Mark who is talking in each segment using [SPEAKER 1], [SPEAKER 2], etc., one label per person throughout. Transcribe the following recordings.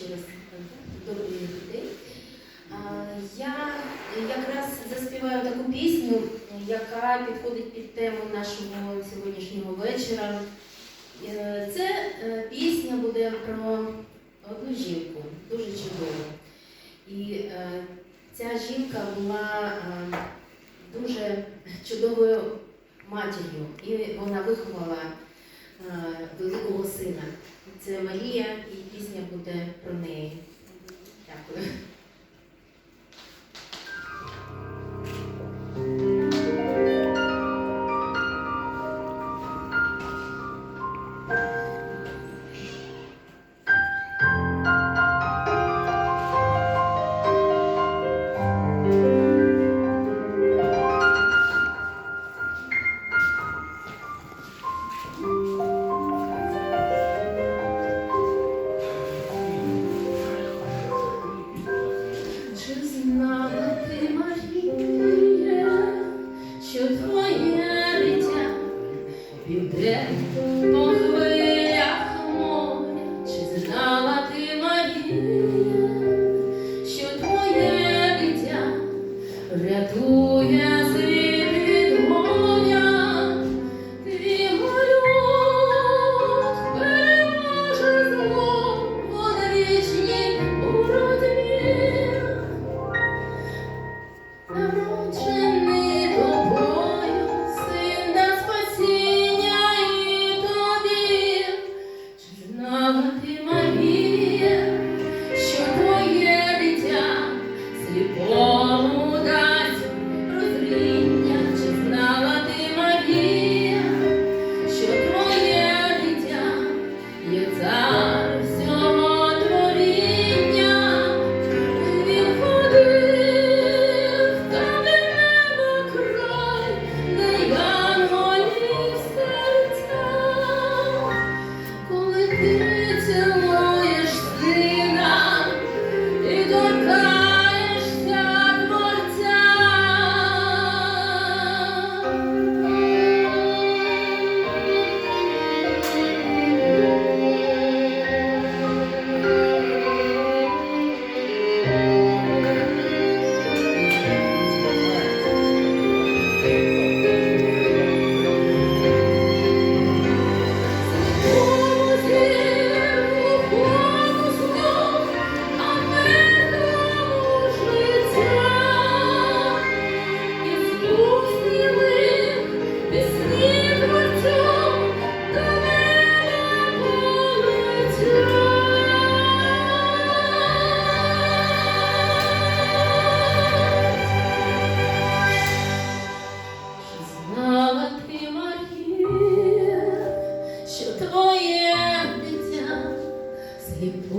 [SPEAKER 1] через е, добрих людей. Я якраз заспіваю таку пісню, яка підходить під тему нашого сьогоднішнього вечора. Е, це е, пісня буде про одну жінку, дуже чудову. І ця жінка була дуже чудовою матір'ю, і вона виховала великого сина. Це Марія, і пісня буде про. Deus. É.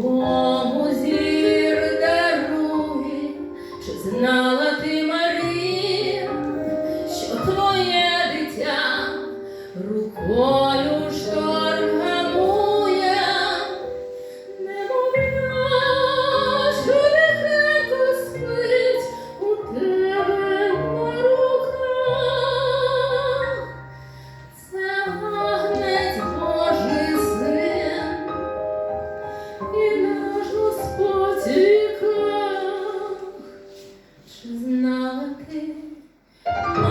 [SPEAKER 1] Oh. Mm-hmm.